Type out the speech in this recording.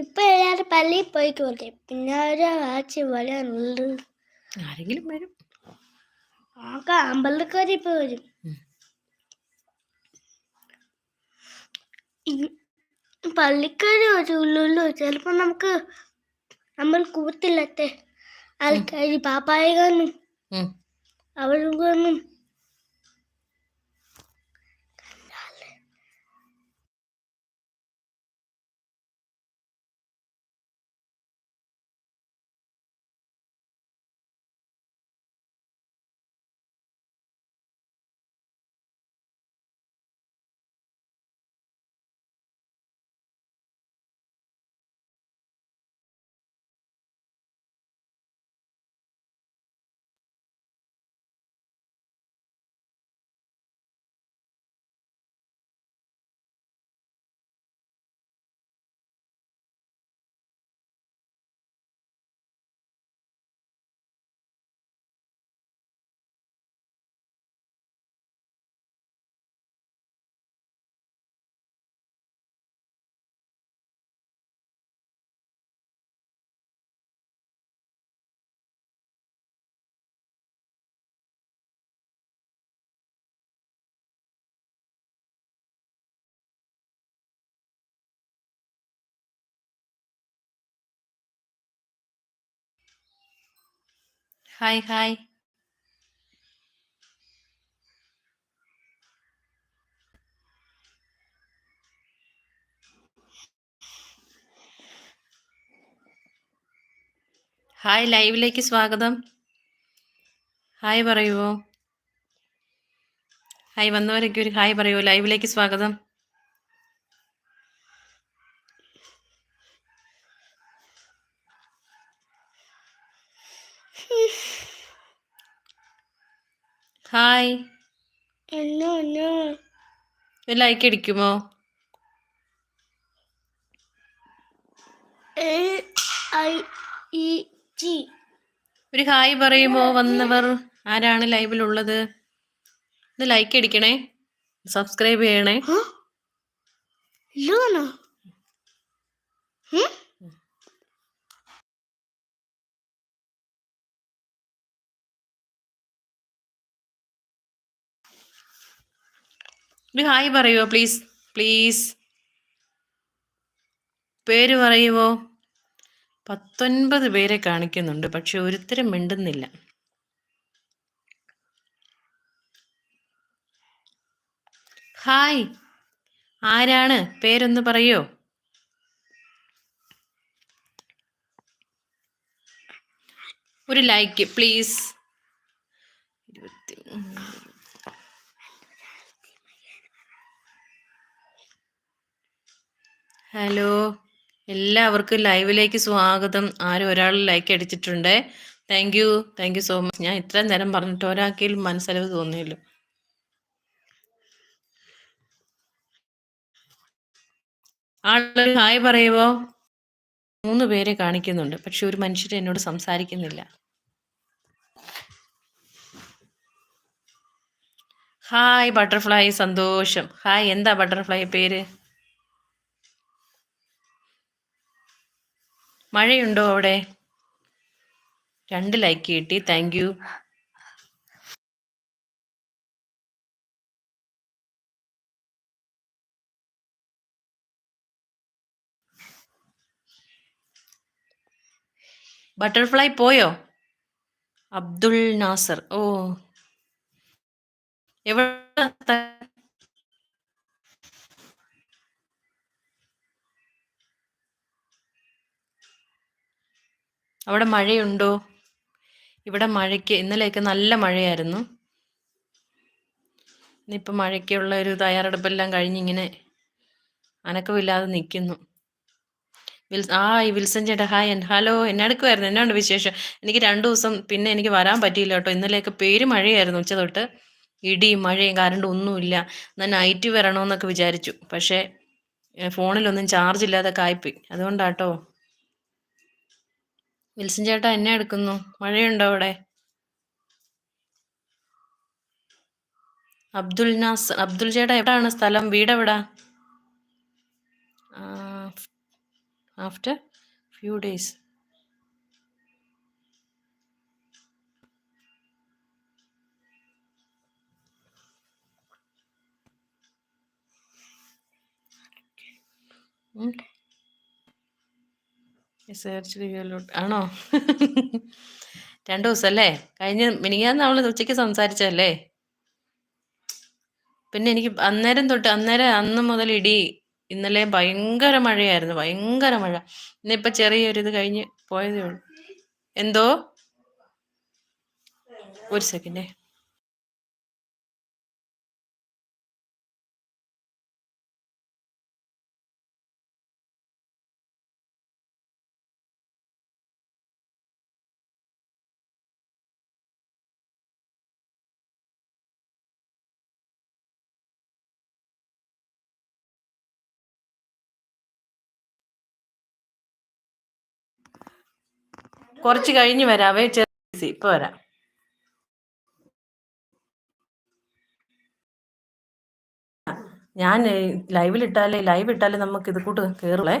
ഇപ്പൊ എല്ലാരും പള്ളിയിൽ പോയിക്കോട്ടെ പിന്നെ ഒരു പോലെ വരാനുള്ളു ആരെങ്കിലും വരും. ആകെ അമ്പലക്കാരി ഇപ്പൊ വരും. പള്ളിക്കാര് വരുള്ളൂ ചിലപ്പോ നമുക്ക് നമ്മൾ കൂത്തില്ലത്തെ ആൾക്കാര് പാപ്പായകാനും ഉം. ഹായ് ഹായ് ഹായ് ലൈവിലേക്ക് സ്വാഗതം. ഹായ് പറയുവോ? ഹായ് വന്നവരൊക്കെ ഒരു ഹായ് പറയുവോ? ലൈവിലേക്ക് സ്വാഗതം. ഹായ് ഒരു ലൈക്ക് അടിക്കുമോ? ഒരു ഹായ് പറയുമോ വന്നവർ? ആരാണ് ലൈവിലുള്ളത് ഇത് ലൈക്ക് അടിക്കണേ. സബ്സ്ക്രൈബ് ചെയ്യണേ. ഇല്ലാണോ ഒരു ഹായ് പറയുമോ പ്ലീസ് പ്ലീസ് പേര് പറയുവോ? പത്തൊൻപത് പേരെ കാണിക്കുന്നുണ്ട് പക്ഷെ ഒരുത്തരം മിണ്ടുന്നില്ല. ഹായ് ആരാണ്? പേരൊന്ന് പറയോ? ഒരു ലൈക്ക് പ്ലീസ് ഇരുപത്തി ഹലോ. എല്ലാവർക്കും ലൈവിലേക്ക് സ്വാഗതം. ആരും ഒരാൾ ലൈക്ക് അടിച്ചിട്ടുണ്ട്. Thank you thank you so much ഞാൻ ഇത്രയും നേരം പറഞ്ഞിട്ട് ഒരാൾക്കെങ്കിലും മനസ്സലവ് തോന്നിയല്ലോ. ആളൊരു ഹായ് പറയുമോ മൂന്ന് പേരെ കാണിക്കുന്നുണ്ട്. പക്ഷെ ഒരു മനുഷ്യർ എന്നോട് സംസാരിക്കുന്നില്ല. ഹായ് ബട്ടർഫ്ലൈ സന്തോഷം. ഹായ് എന്താ ബട്ടർഫ്ലൈ പേര്? മഴയുണ്ടോ അവിടെ? രണ്ട് ലൈക്ക് കിട്ടി. താങ്ക് യു ബട്ടർഫ്ലൈ പോയോ? അബ്ദുൾ നാസർ. ഓ. എവിടെ അവിടെ മഴയുണ്ടോ? ഇവിടെ മഴയ്ക്ക് ഇന്നലെയൊക്കെ നല്ല മഴയായിരുന്നു. ഇന്നിപ്പോൾ മഴയ്ക്കുള്ള ഒരു തയ്യാറെടുപ്പെല്ലാം കഴിഞ്ഞിങ്ങനെ അനക്കമില്ലാതെ നിൽക്കുന്നു. ആ ഈ വിൽസൺ ചേട്ടാ ഹായ് എൻ ഹലോ എന്നെ എടുക്കുമായിരുന്നു എന്നാണ് വിശേഷം? എനിക്ക് രണ്ട് ദിവസം പിന്നെ എനിക്ക് വരാൻ പറ്റിയില്ല കേട്ടോ. ഇന്നലെയൊക്കെ പേര് മഴയായിരുന്നു ഉച്ച തൊട്ട്. ഇടിയും മഴയും കറണ്ട് ഒന്നുമില്ല. എന്നാൽ നൈറ്റ് വരണമെന്നൊക്കെ വിചാരിച്ചു. പക്ഷേ ഫോണിലൊന്നും ചാർജ് ഇല്ലാതെ കായ്പി അതുകൊണ്ടാട്ടോ വിൽസൺ ചേട്ടാ എന്നെ എടുക്കുന്നു. മഴയുണ്ടോ അവിടെ? അബ്ദുൽ നാസ് അബ്ദുൽ ചേട്ടാ എവിടെയാണ് സ്ഥലം? വീട് എവിടാ? After few days. സെർച്ച് ആണോ? രണ്ട് ദിവസല്ലേ കഴിഞ്ഞ മിനിങ്ങാന്ന് നമ്മൾ ഉച്ചയ്ക്ക് സംസാരിച്ചല്ലേ പിന്നെ എനിക്ക് അന്നേരം തൊട്ട് അന്നേരം അന്ന് മുതൽ ഇടി ഇന്നലെ ഭയങ്കര മഴയായിരുന്നു ഭയങ്കര മഴ. ഇന്നിപ്പോൾ ചെറിയൊരിത് കഴിഞ്ഞ് പോയതേ ഉള്ളൂ. എന്തോ? ഒരു സെക്കൻഡേ കുറച്ച് കഴിഞ്ഞ് വരാവേ ചെറിയ ഇപ്പൊ വരാം. ഞാൻ ലൈവിൽ ഇട്ടാലേ ലൈവ് ഇട്ടാലേ നമുക്ക് ഇത് കൂട്ട് കയറുള്ളേ